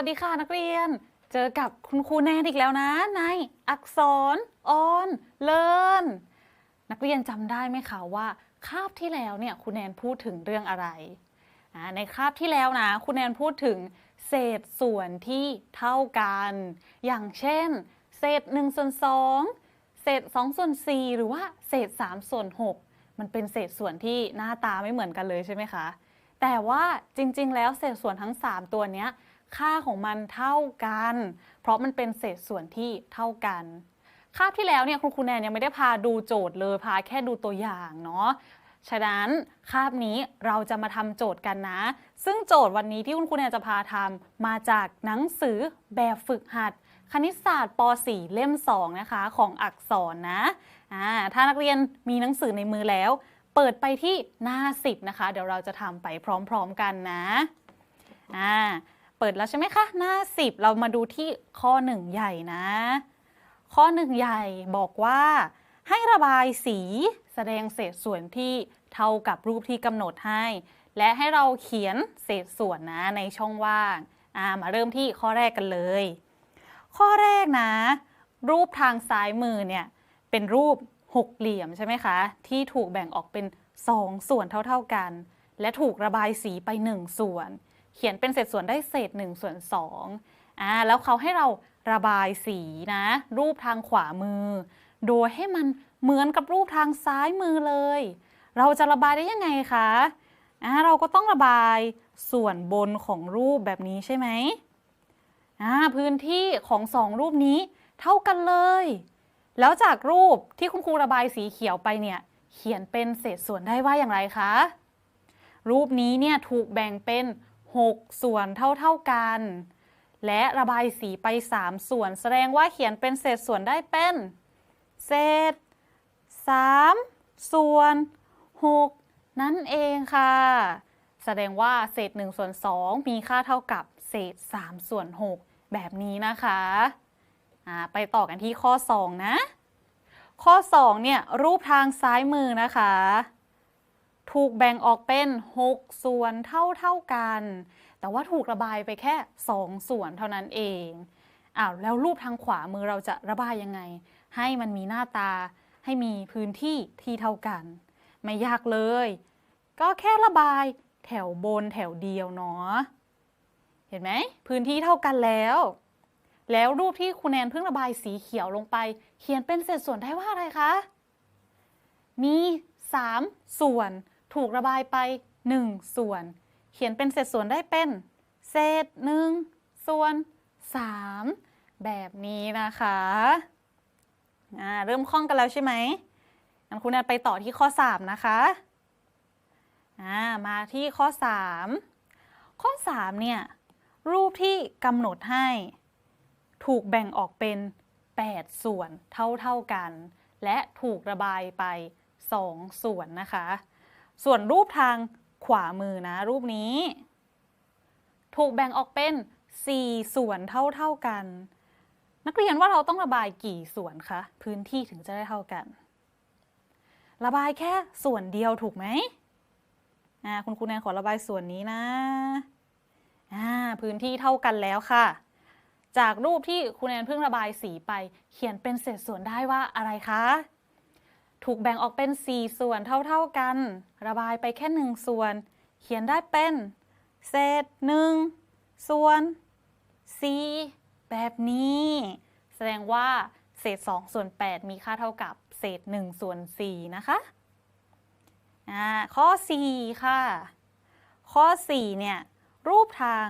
วัสดีค่ะนักเรียน เจอกับคุณครูแนนอีกแล้วนะในอักษรออนเลิร์นนักเรียนจำได้ไหมคะว่าคาบที่แล้วเนี่ยคุณแนนพูดถึงเรื่องอะไร ในคาบที่แล้วนะคุณแนนพูดถึงเศษส่วนที่เท่ากัน อย่างเช่น เศษ1ส่วน2เศษ2ส่วน4หรือว่าเศษ3ส่วน6มันเป็นเศษส่วนที่หน้าตาไม่เหมือนกันเลยใช่ไหมคะ แต่ว่าจริงๆ แล้วเศษส่วนทั้ง 3 ตัวเนี้ย ค่าของมันเท่ากัน เพราะมันเป็นเศษส่วนที่เท่ากัน คาบที่แล้วเนี่ยคุณครูแนนยังไม่ได้พาดูโจทย์เลยพาแค่ดูตัวอย่างเนาะฉะนั้นคาบนี้เราจะมาทำโจทย์กันนะ ซึ่งโจทย์วันนี้ที่คุณครูแนนจะพาทำมาจากหนังสือแบบฝึกหัด คณิตศาสตร์ป .4 เล่ม 2 นะคะ ของอักษรนะอ่าถ้านักเรียนมีหนังสือในมือแล้ว เปิดไปที่หน้า 10 นะคะ เดี๋ยวเราจะทำไปพร้อมๆกันนะอ่า เปิดแล้วใช่ไหมคะ หน้า 10 เรามาดูที่ข้อ 1 ใหญ่นะ ข้อ 1 ใหญ่บอกว่าให้ระบายสีแสดงเศษส่วนที่เท่ากับรูปที่กำหนดให้ และให้เราเขียนเศษส่วนนะในช่องว่างามาเริ่มที่ข้อแรกกันเลย ข้อแรกนะ รูปทางซ้ายมือเนี่ยเป็นรูปหกเหลี่ยมใช่ไหมคะ ที่ถูกแบ่งออกเป็น 2 ส่วนเท่าๆกัน และถูกระบายสีไป 1 ส่วน เขียนเป็นเศษส่วนได้เศษ1ส่วน2อ่าแล้วเขาให้เราระบายสีนะ รูปทางขวามือ โดยให้มันเหมือนกับรูปทางซ้ายมือเลย เราจะระบายได้ยังไงคะอ่าเราก็ต้องระบายส่วนบนของรูปแบบนี้ใช่ไหมอ่าพื้นที่ของสองรูปนี้เท่ากันเลย แล้วจากรูปที่คุณครูระบายสีเขียวไปเนี่ยเขียนเป็นเศษส่วนได้ว่าอย่างไรคะ รูปนี้เนี่ยถูกแบ่งเป็น 6 ส่วนเท่าๆกัน และระบายสีไป 3 ส่วน แสดงว่าเขียนเป็นเศษส่วนได้เป็น เศษ 3 ส่วน 6 นั่นเองค่ะ แสดงว่าเศษ1ส่วน2มีค่าเท่ากับเศษ 3 ส่วน 6 แบบนี้นะคะไปต่อกันที่ข้อ 2 นะ ข้อ 2 เนี่ยรูปทางซ้ายมือนะคะ ถูกแบ่งออกเป็น 6 ส่วนเท่าเท่าๆกัน แต่ว่าถูกระบายไปแค่ 2 ส่วนเท่านั้นเองอ้าวแล้วรูปทางขวามือเราจะระบายยังไง ให้มันมีหน้าตา ให้มีพื้นที่ที่เท่ากัน ไม่ยากเลย ก็แค่ระบายแถวบนแถวเดียวเนาะเห็นไหมพื้นที่เท่ากันแล้ว แล้วรูปที่คุณแนนเพิ่งระบายสีเขียวลงไป เขียนเป็นเศษส่วนได้ว่าอะไรคะมี 3 ส่วน ถูกระบายไป 1 ส่วน เขียนเป็นเศษส่วนได้เป็น เศษ1ส่วน 3 แบบนี้นะคะเริ่มคล่องกันแล้วใช่ไหมงั้นคุณแนนไปต่อที่ข้อ 3 นะคะมาที่ข้อ 3 ข้อ 3 เนี่ย รูปที่กำหนดให้ ถูกแบ่งออกเป็น 8 ส่วนเท่าๆกัน และถูกระบายไป 2 ส่วนนะคะ ส่วนรูปทางขวามือนะ รูปนี้ ถูกแบ่งออกเป็น 4 ส่วนเท่า ๆกัน นักเรียนว่าเราต้องระบายกี่ส่วนคะ พื้นที่ถึงจะได้เท่ากัน ระบายแค่ส่วนเดียวถูกไหมคุณครูแนนขอระบายส่วนนี้นะพื้นที่เท่ากันแล้วค่ะ จากรูปที่คุณแนนเพิ่งระบายสีไป เขียนเป็นเศษส่วนได้ว่าอะไรคะ ถูกแบ่งออกเป็น 4 ส่วนเท่าๆกัน ระบายไปแค่ 1 ส่วน เขียนได้เป็น เศษ 1 ส่วน 4 แบบนี้ แสดงว่าเศษ 2 ส่วน 8 มีค่าเท่ากับเศษ 1 ส่วน 4 นะคะข้อ 4 ค่ะ ข้อ 4 เนี่ย รูปทาง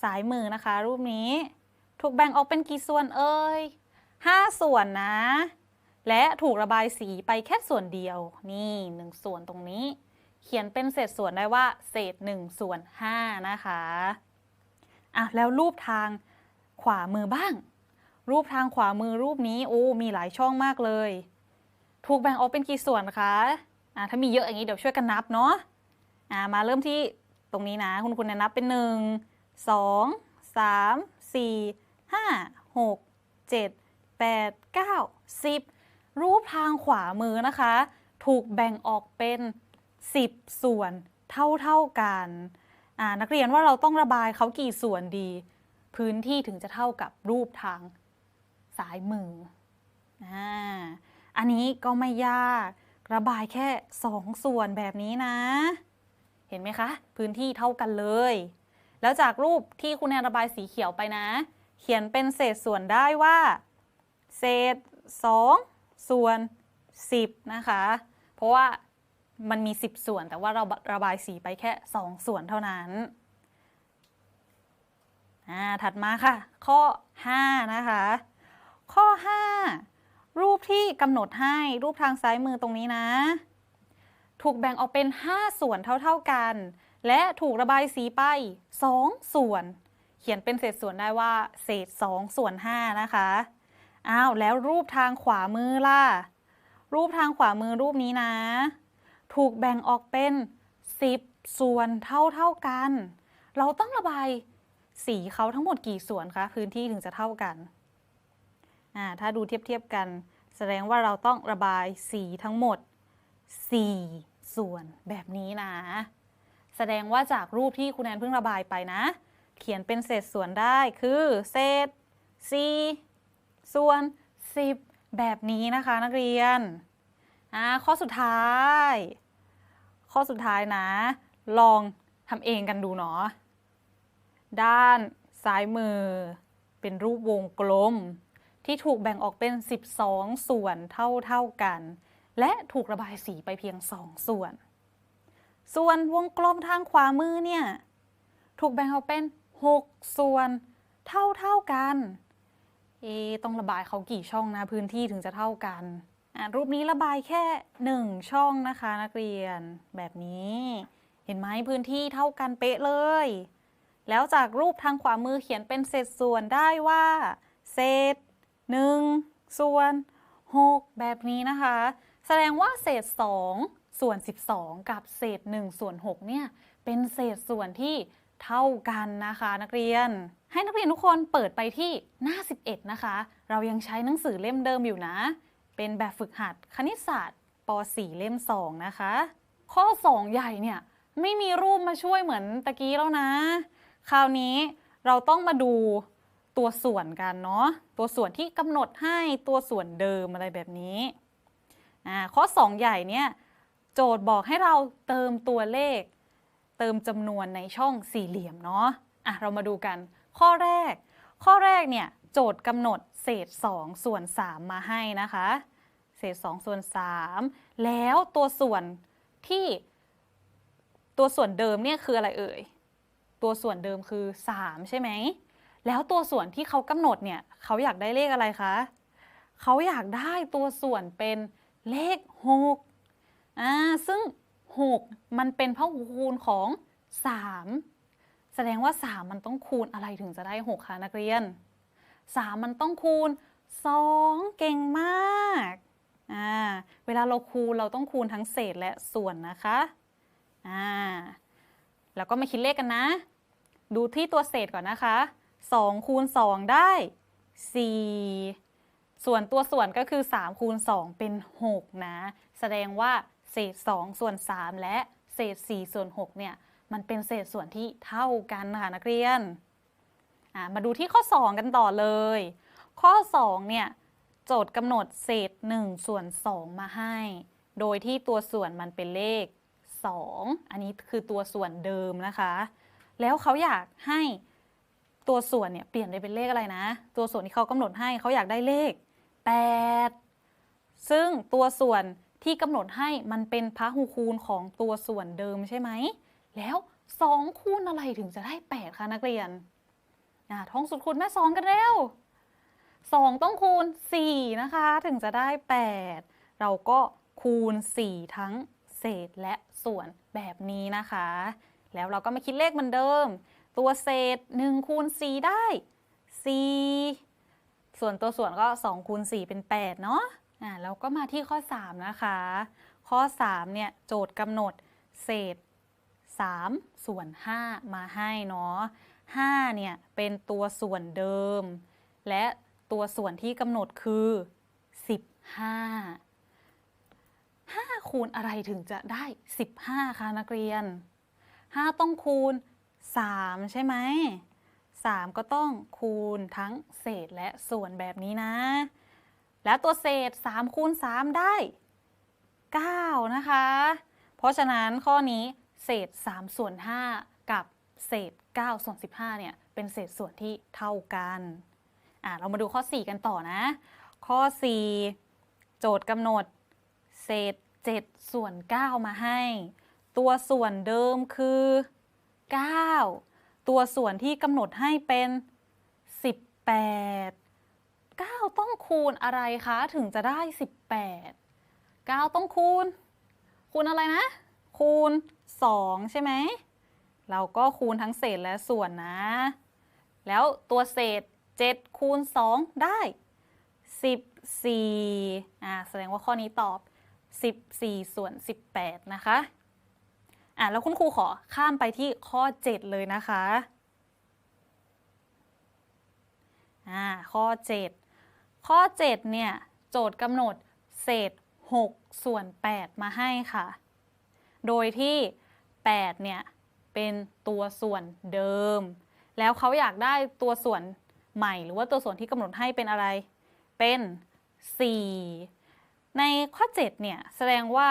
ซ้ายมือนะคะ รูปนี้ ถูกแบ่งออกเป็นกี่ส่วนเอ่ย5 ส่วนนะ และถูกระบายสีไปแค่ส่วนเดียว นี่1ส่วนตรงนี้ เขียนเป็นเศษส่วนได้ว่า เศษ1ส่วน5นะคะอะแล้วรูปทางขวามือบ้าง รูปทางขวามือรูปนี้โอ้มีหลายช่องมากเลย ถูกแบ่งออกเป็นกี่ส่วนคะอะถ้ามีเยอะอย่างนี้เดี๋ยวช่วยกันนับเนาะอะมาเริ่มที่ตรงนี้นะ คุณคุณนับเป็น 1 2 3 4 5 6 7 8 9 10 รูปทางขวามือนะคะ ถูกแบ่งออกเป็น 10 ส่วนเท่าๆกันนักเรียนว่าเราต้องระบายเขากี่ส่วนดี พื้นที่ถึงจะเท่ากับรูปทางซ้ายมืออันนี้ก็ไม่ยาก ระบายแค่สองส่วนแบบนี้นะ เห็นไหมคะ พื้นที่เท่ากันเลย แล้วจากรูปที่คุณแนนระบายสีเขียวไปนะ เขียนเป็นเศษส่วนได้ว่า เศษ 2 ส่วน 10 นะคะ เพราะว่ามันมี 10 ส่วนแต่ว่าเราระบายสีไปแค่ 2 ส่วนเท่านั้นอ่าถัดมาค่ะ ข้อ 5 นะคะ ข้อ 5 รูปที่กำหนดให้รูปทางซ้ายมือตรงนี้นะ ถูกแบ่งออกเป็น 5 ส่วนเท่าๆกัน และถูกระบายสีไป 2 ส่วน เขียนเป็นเศษส่วนได้ว่า เศษ 2 ส่วน 5 นะคะ อ้าวแล้วรูปทางขวามือล่ะ รูปทางขวามือรูปนี้นะ ถูกแบ่งออกเป็น 10 ส่วนเท่าๆกัน เราต้องระบายสีเขาทั้งหมดกี่ส่วนคะพื้นที่ถึงจะเท่ากันอ่าถ้าดูเทียบๆกัน แสดงว่าเราต้องระบายสีทั้งหมด 4 ส่วนแบบนี้นะ แสดงว่าจากรูปที่คุณแอนเพิ่งระบายไปนะ เขียนเป็นเศษส่วนได้คือเศษ4 ส่วน 10 แบบนี้นะคะนักเรียนอ่าข้อสุดท้าย ข้อสุดท้ายนะ ลองทำเองกันดูเนาะด้านซ้ายมือ เป็นรูปวงกลม ที่ถูกแบ่งออกเป็น 12 ส่วนเท่าๆกัน และถูกระบายสีไปเพียง 2 ส่วน ส่วนวงกลมทางขวามือเนี่ย ถูกแบ่งออกเป็น 6 ส่วนเท่าๆกัน เอต้องระบายเขากี่ช่องนะพื้นที่ถึงจะเท่ากัน รูปนี้ระบายแค่1ช่องนะคะนักเรียนแบบนี้ เห็นไหมพื้นที่เท่ากันเป๊ะเลย แล้วจากรูปทางขวามือเขียนเป็นเศษส่วนได้ว่า เศษ1ส่วน6แบบนี้นะคะ แสดงว่าเศษ2ส่วน 12 กับเศษ1ส่วน6เนี่ยเป็นเศษส่วนที่เท่ากันนะคะนักเรียน ให้นักเรียนทุกคนเปิดไปที่หน้า 11 นะคะ เรายังใช้หนังสือเล่มเดิมอยู่นะ เป็นแบบฝึกหัดคณิตศาสตร์ป .4 เล่ม 2 นะคะ ข้อ 2 ใหญ่เนี่ยไม่มีรูปมาช่วยเหมือนตะกี้แล้วนะ คราวนี้เราต้องมาดูตัวส่วนกันเนาะ ตัวส่วนที่กำหนดให้ตัวส่วนเดิมอะไรแบบนี้อ่าข้อ 2 ใหญ่เนี่ยโจทย์บอกให้เราเติมตัวเลข เติมจำนวนในช่องสี่เหลี่ยมเนาะ อะเรามาดูกัน ข้อแรก ข้อแรกเนี่ยโจทย์กำหนดเศษ 2 ส่วน 3 มาให้นะคะ เศษ 2 ส่วน 3 แล้วตัวส่วนที่ตัวส่วนเดิมเนี่ยคืออะไรเอ่ย ตัวส่วนเดิมคือ 3 ใช่ไหม แล้วตัวส่วนที่เขากำหนดเนี่ยเขาอยากได้เลขอะไรคะ เขาอยากได้ตัวส่วนเป็นเลข6อ่าซึ่ง 6 มันเป็นพหูคูณของ 3 ดงว่า 3 มันต้องคูณอะไรถึงจะได้ 6คะนักเรียน 3 มันต้องคูณ 2 เก่งมากอ่าเวลาเราคูณเราต้องคูณทั้งเศษและส่วนนะคะอ่าแล้วก็มาคิดเลขกันนะ ดูที่ตัวเศษก่อนนะคะ2คูณ2ได้ 4 ส่วนตัวส่วนก็คือ3คูณ2เป็น 6 นะ แสดงว่าเศษ 2 ส่วน 3 และเศษ 4 ส่วน 6 เนี่ย มันเป็นเศษส่วนที่เท่ากันค่ะนักเรียน มาดูที่ข้อ 2 กันต่อเลย ข้อ 2 เนี่ย โจทย์กำหนดเศษ 1 ส่วน 2 มาให้ โดยที่ตัวส่วนมันเป็นเลข 2 อันนี้คือตัวส่วนเดิมนะคะ แล้วเขาอยากให้ตัวส่วนเนี่ยเปลี่ยนไปเป็นเลขอะไรนะ ตัวส่วนที่เขากำหนดให้เขาอยากได้เลข 8 ซึ่งตัวส่วนที่กำหนดให้มันเป็นพหูคูณของตัวส่วนเดิมใช่ไหม แล้ว 2 คูณอะไรถึงจะได้ 8คะนักเรียนท่องสุดคูณแม่สองกันเร็ว 2 ต้องคูณ 4 นะคะ ถึงจะได้ 8 เราก็คูณ 4 ทั้งเศษและส่วนแบบนี้นะคะ แล้วเราก็มาคิดเลขเหมือนเดิม ตัวเศษ 1 คูณ 4 ได้ 4 ส่วนตัวส่วนก็ 2 คูณ 4 เป็น 8 เนาะอ่าแล้วก็มาที่ข้อ 3 นะคะ ข้อ 3 เนี่ย โจทย์กำหนดเศษ 3 ส่วน 5 มาให้เนาะ5เนี่ยเป็นตัวส่วนเดิม และตัวส่วนที่กำหนดคือ 15 5 คูณอะไรถึงจะได้ 15คะนักเรียน 5 ต้องคูณ 3 ใช่ไหม 3 ก็ต้องคูณทั้งเศษและส่วนแบบนี้นะ แล้วตัวเศษ 3 คูณ 3 ได้ 9 นะคะ เพราะฉะนั้นข้อนี้ เศษ3ส่วน5กับเศษ9ส่วน15เนี่ยเป็นเศษส่วนที่เท่ากันอะเรามาดูข้อ 4 กันต่อนะ ข้อ 4 โจทย์กำหนด เศษ7ส่วน9มาให้ ตัวส่วนเดิมคือ 9 ตัวส่วนที่กำหนดให้เป็น 18 9 ต้องคูณอะไรคะถึงจะได้ 18 9 ต้องคูณ คูณอะไรนะ คูณ 2 ใช่ไหม เราก็คูณทั้งเศษและส่วนนะ แล้วตัวเศษ 7 คูณ 2 ได้ 14อ่าแสดงว่าข้อนี้ตอบ 14 ส่วน 18 นะคะอะแล้วคุณครูขอข้ามไปที่ข้อ 7 เลยนะคะอ่าข้อ 7 ข้อ 7 เนี่ย โจทย์กำหนดเศษ 6 ส่วน 8 มาให้ค่ะ โดยที่ 8 เนี่ย เป็นตัวส่วนเดิม แล้วเขาอยากได้ตัวส่วนใหม่ หรือว่าตัวส่วนที่กำหนดให้เป็นอะไร เป็น 4 ในข้อ 7 เนี่ย แสดงว่า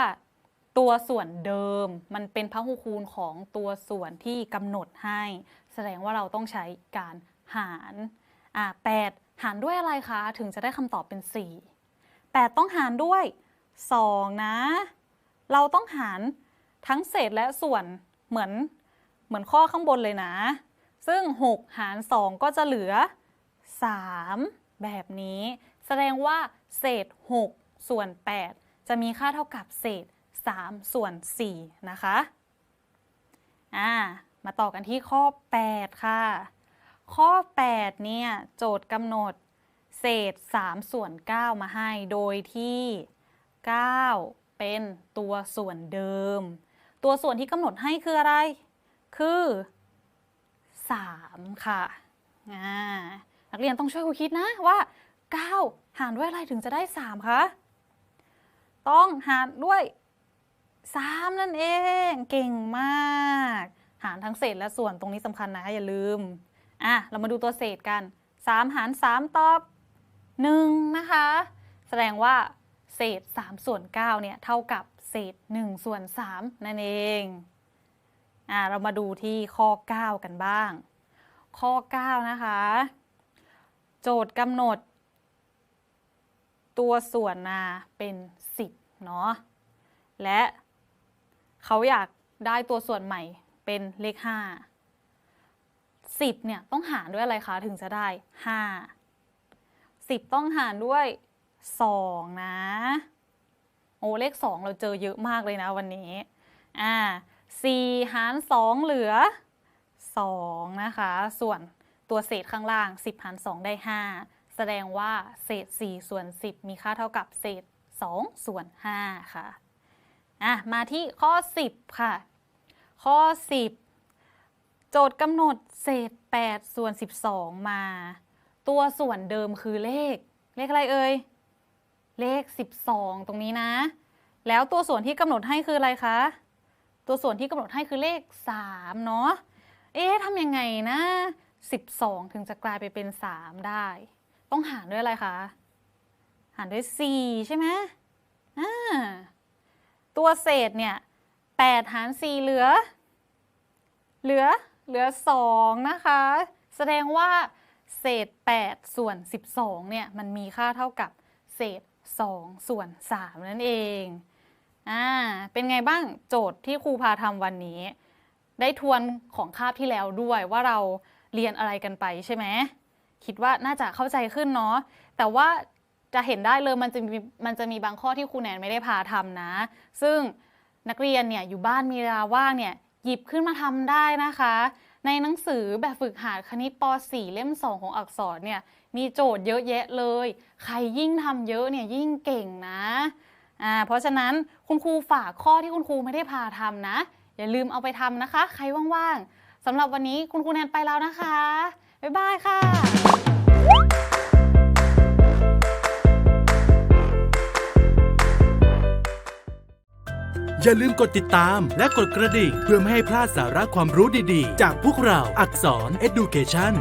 ตัวส่วนเดิมมันเป็นพหุคูณของตัวส่วนที่กำหนดให้ แสดงว่าเราต้องใช้การหารอะ8หารด้วยอะไรคะ ถึงจะได้คำตอบเป็น 4 8 ต้องหารด้วย 2 นะ เราต้องหาร ทั้งเศษและส่วนเหมือนเหมือนข้อข้างบนเลยนะ ซึ่ง 6 หาร 2 ก็จะเหลือ 3 แบบนี้ แสดงว่า เศษ 6 ส่วน 8 จะมีค่าเท่ากับเศษ 3 ส่วน 4 นะคะ อ่า มาต่อกันที่ข้อ 8 ค่ะ ข้อ 8 เนี่ย โจทย์กำหนด เศษ 3 ส่วน 9 มาให้ โดยที่ 9 เป็นตัวส่วนเดิม ตัวส่วนที่กำหนดให้คืออะไร คือ 3 ค่ะนักเรียนต้องช่วยครูคิดนะว่า 9 หารด้วยอะไรถึงจะได้ 3 คะ ต้องหารด้วย 3 นั่นเอง เก่งมาก หารทั้งเศษและส่วนตรงนี้สำคัญนะ อย่าลืม อะ เรามาดูตัวเศษกัน 3 หาร 3 ตอบ 1 นะคะ แสดงว่าเศษ 3 ส่วน 9 เนี่ย เท่ากับ เศษ1ส่วน3นั่นเองอะเรามาดูที่ข้อ 9 กันบ้าง ข้อ 9 นะคะ โจทย์กำหนด ตัวส่วนนาเป็น 10 เนาะและเขาอยากได้ตัวส่วนใหม่เป็นเลข 5 10เนี่ยต้องหารด้วยอะไรคะ ถึงจะได้ 5 10 ต้องหารด้วย 2 นะ โอ้เลข 2 เราเจอเยอะมากเลยนะวันนี้อ่า4หาร 2 เหลือ 2 นะคะ ส่วนตัวเศษข้างล่าง 10 หาร 2 ได้ 5 แสดงว่าเศษ 4 ส่วน 10 มีค่าเท่ากับเศษ 2 ส่วน 5 ค่ะอะมาที่ข้อ 10 ค่ะ ข้อ 10 โจทย์กำหนดเศษ 8 ส่วน 12 มา ตัวส่วนเดิมคือเลข เลขอะไรเอ่ย เลข 12 ตรงนี้นะ แล้วตัวส่วนที่กำหนดให้คืออะไรคะ ตัวส่วนที่กำหนดให้คือเลข 3 เนาะ เอ๊ะทำยังไงนะ 12 ถึงจะกลายไปเป็น 3 ได้ ต้องหารด้วยอะไรคะ หารด้วย 4 ใช่ไหมอ่า ตัวเศษเนี่ย8หาร 4 เหลือ เหลือ เหลือ 2 นะคะ แสดงว่าเศษ 8 ส่วน 12 เนี่ย มันมีค่าเท่ากับเศษ 2 ส่วน 3 นั่นเองอ่าเป็นไงบ้างโจทย์ที่ครูพาทำวันนี้ ได้ทวนของคาบที่แล้วด้วยว่าเราเรียนอะไรกันไปใช่ไหมคิดว่าน่าจะเข้าใจขึ้นเนาะแต่ว่าจะเห็นได้เลยมันจะมีมันจะมีบางข้อที่ครูแนนไม่ได้พาทำนะ ซึ่งนักเรียนเนี่ยอยู่บ้านมีเวลาว่างเนี่ยหยิบขึ้นมาทำได้นะคะ ในหนังสือแบบฝึกหัดคณิตป .4 เล่ม 2 ของอักษรเนี่ย มีโจทย์เยอะแยะเลย ใครยิ่งทำเยอะเนี่ยยิ่งเก่งนะอ่าเพราะฉะนั้นคุณครูฝากข้อที่คุณครูไม่ได้พาทำนะ อย่าลืมเอาไปทำนะคะ ใครว่างๆสำหรับวันนี้คุณครูแนนไปแล้วนะคะ บ๊ายบายค่ะอย่าลืมกดติดตามและกดกระดิ่ง เพื่อไม่ให้พลาดสาระความรู้ดีๆ จากพวกเราอักษร Education